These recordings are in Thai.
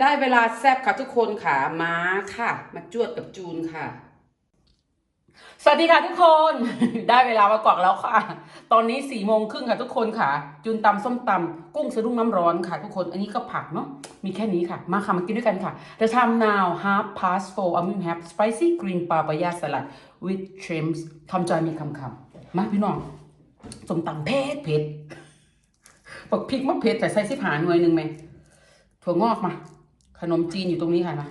ได้เวลาแซบค่ะทุกคนค่ะมาค่ะ มาจวดกับจูนค่ะ สวัสดีค่ะทุกคน ได้เวลามากอกแล้วค่ะ ตอนนี้สี่โมงครึ่งค่ะทุกคนค่ะ จูนตำส้มตำกุ้งสะดุ้งน้ำร้อนค่ะทุกคน อันนี้ก็ผักเนาะมีแค่นี้ค่ะ มาค่ะมากินด้วยกันค่ะ The time now half past four I'm going to have spicy green papaya salad with shrimps คำจอยมีคำคำมาพี่น้องส้มตำเผ็ดเผ็ดปักพริกมะเผ็ดแต่ใส่สิบหาหน่วยหนึ่งไหมถั่วงอกมา ขนมจีนอยู่ตรงนี้ค่ะนะ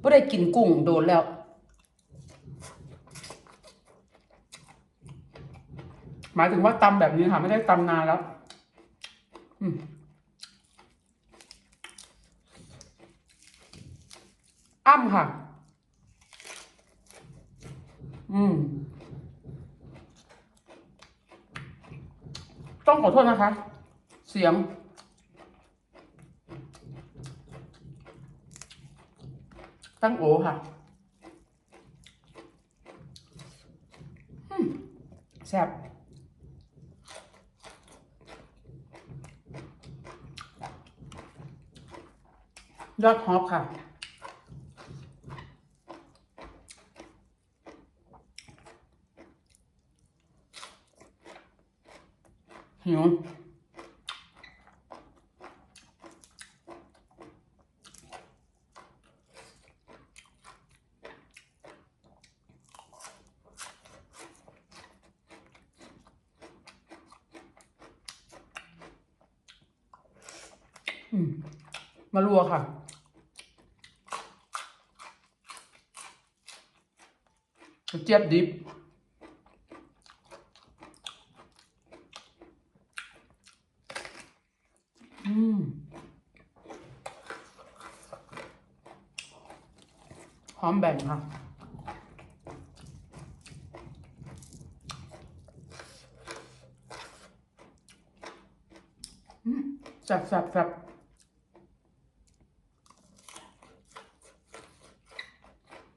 ไม่ได้กินกุ้งโดนแล้ว หมายถึงว่าตำแบบนี้ค่ะ ไม่ได้ตำนานแล้วอืมอ้ำค่ะ อืม ต้องขอโทษนะคะ เสียง ตั้งโอค่ะอืมแซ่บยอดฮอปค่ะ หิว อื มาลัวค่ะ เจี๊ยบดิบอืมหอมแบ่งค่ะอืมแซ่บแซ่บแซ่บ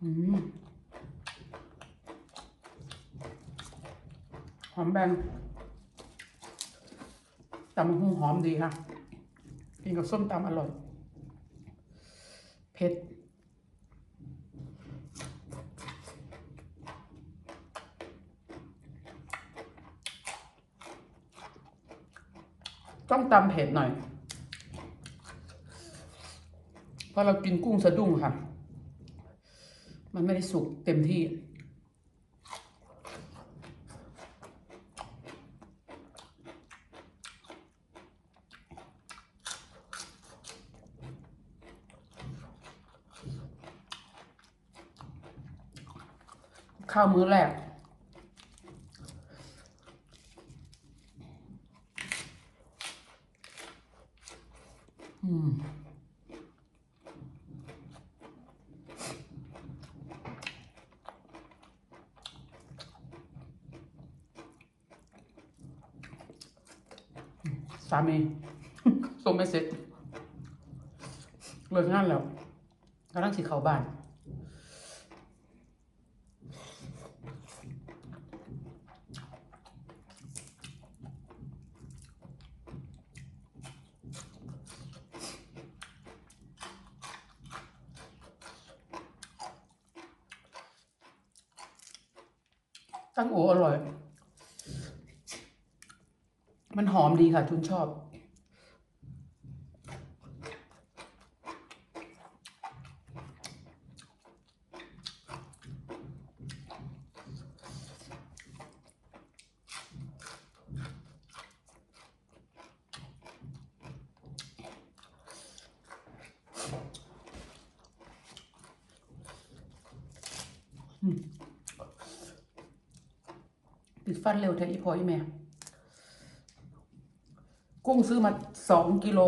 อืม หอม แบนตำมะฮุ่งหอมดีค่ะ กินกับส้มตำอร่อย เผ็ด ต้องตำเผ็ดหน่อย เพราะเรากินกุ้งสะดุ้งค่ะ มันไม่ได้สุกเต็มที่ ข้าวมื้อแรก อืมสามีส่งไม่เสร็จเลิกงานแล้วกำลังสิเข้าบ้าน ตั้งโออร่อย มันหอมดีค่ะทุนชอบ ติดฟันเร็วแท้อีพออีแม่ กุ้งซื้อมาสองกิโล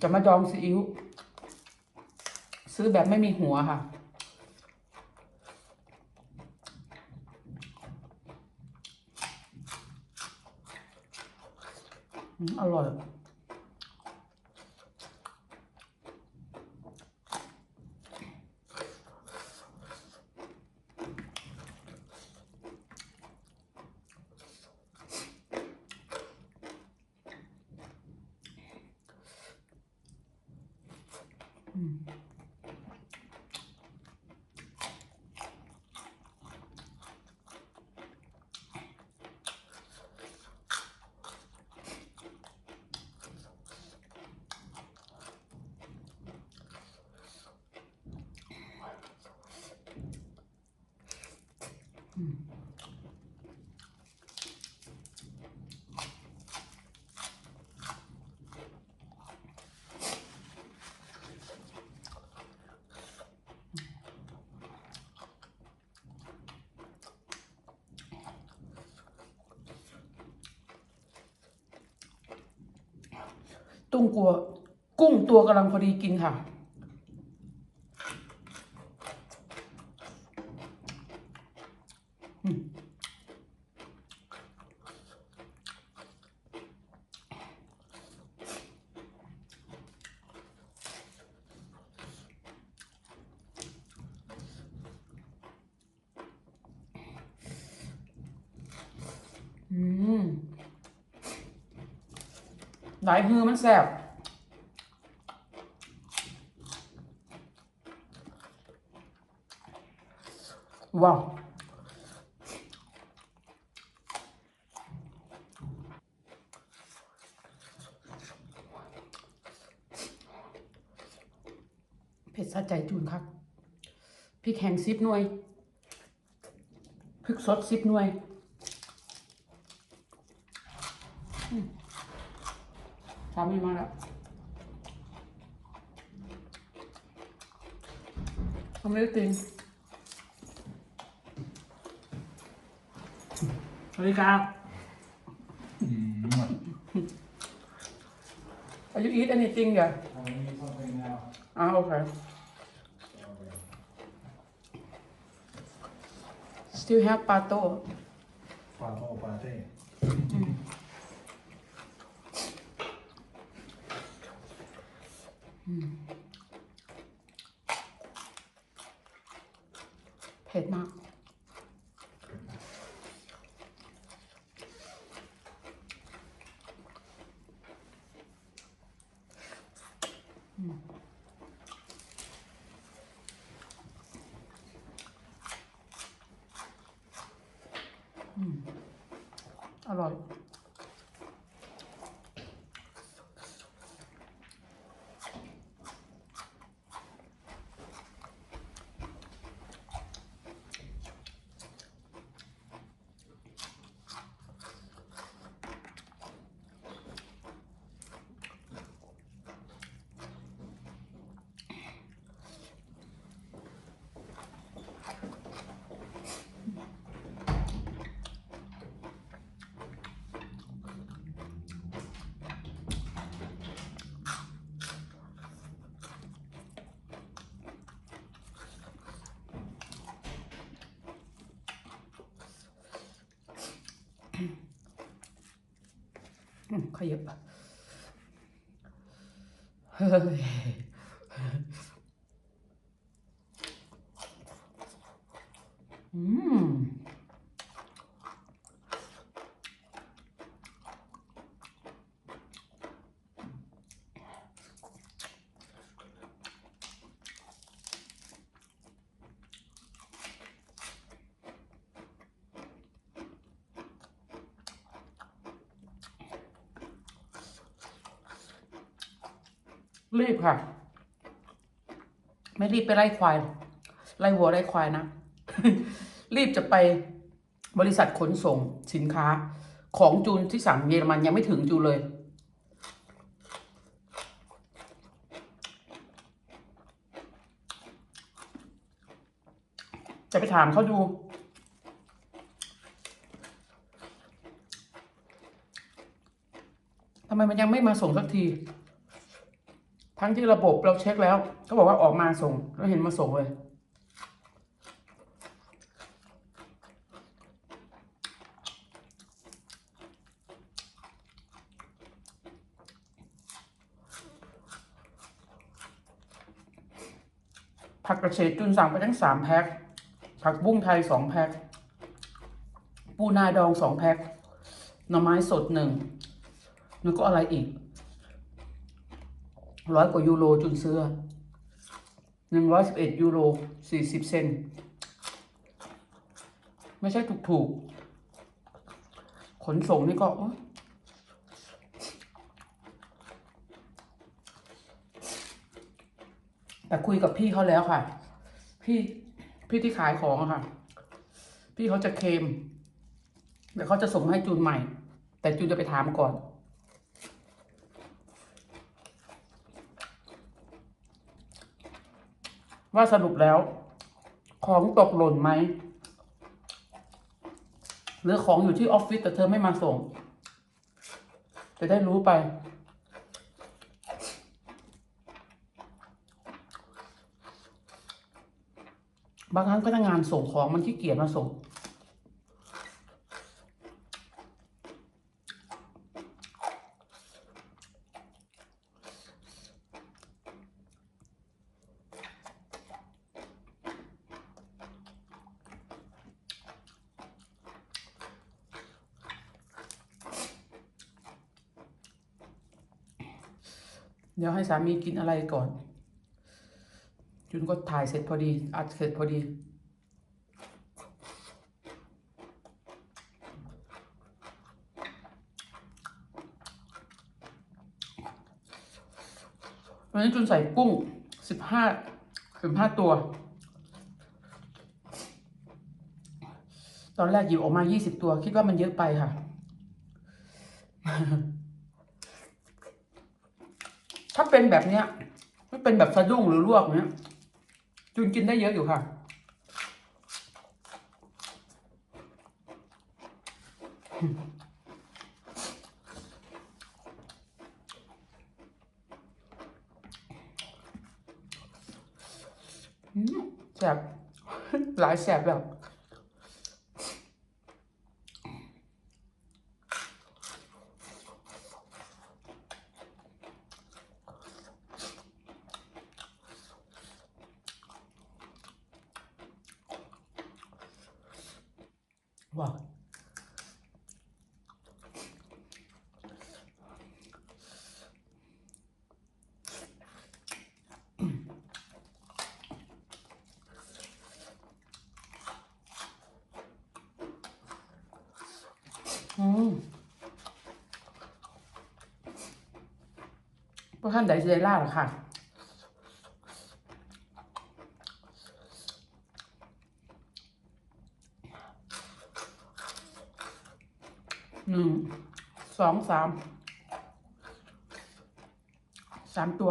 จะมาดองซีอิ๊วซื้อแบบไม่มีหัวค่ะอืมอร่อย ตุ้งกัว กุ้งตัวกำลังพอดีกินค่ะ อืม หลายมือมันแสบว้าวเผ็ดสะใจจูนครับพริกแห้งซิบหน่วยพริกสดซิบหน่วย สามีมาแล้วทำไม่ได้ติงสวัสดีครับ Are you eat anything there? I need something now. Ah, okay. Still have pato. Pato เผ็ดมากอืมอร่อย อืมขยับเฮ้ รีบค่ะ ไม่รีบไปไล่ควาย ไล่วัวไล่ควายนะ รีบจะไปบริษัทขนส่งสินค้า ของจูนที่สั่งเยอรมันยังไม่ถึงจูนเลย จะไปถามเขาดูทำไมมันยังไม่มาส่งสักที ทั้งที่ระบบเราเช็คแล้วก็บอกว่าออกมาส่งแล้วเห็นมาส่งเลย ผักกระเฉดจุนสั่งไปทั้งสามแพ็คผักบุ้งไทยสองแพ็คปูนาดองสองแพ็คหน่อไม้สดหนึ่งแล้วก็อะไรอีก ร้อยกว่ายูโรจุนเสื้อหนึ่งร้อยสิบเอ็ดยูโรสี่สิบเซนไม่ใช่ถูกถูกๆ ขนส่งนี่ก็แต่คุยกับพี่เขาแล้วค่ะ พี่พี่ที่ขายของค่ะ พี่เขาจะเค็มเดี๋ยวเขาจะส่งให้จูนใหม่ แต่จูนจะไปถามก่อน ว่าสรุปแล้ว ของตกหล่นไหมหรือของอยู่ที่ออฟฟิศแต่เธอไม่มาส่ง จะได้รู้ไปบางครั้งพนักงานส่งของมันขี้เกียจมาส่ง เดี๋ยวให้สามีกินอะไรก่อน จุนก็ถ่ายเสร็จพอดี อัดเสร็จพอดี วันนี้จุนใส่กุ้งสิบห้าสิบห้าตัว ตอนแรกหยิบออกมายี่สิบตัว คิดว่ามันเยอะไปค่ะ ถ้าเป็นแบบเนี้ยไม่เป็นแบบสะดุ้งหรือลวกเนี้ยจุนกินได้เยอะอยู่ค่ะอืมแสบหลายแสบแบบ ว้าวอืมพวกท่านใดจะได้ล่าหรอค่ะ หนึ่งสองสามสามตัว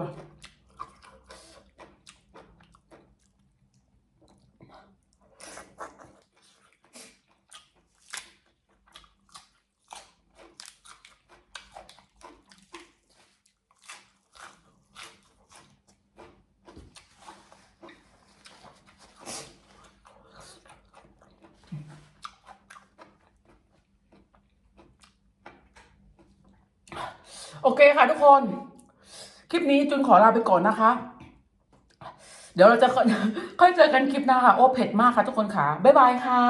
โอเคค่ะทุกคน คลิปนี้จุนขอลาไปก่อนนะคะ เดี๋ยวเราจะค่อยเจอกันคลิปหน้าค่ะ โอ้เผ็ดมากค่ะทุกคนค่ะ บ๊ายบายค่ะ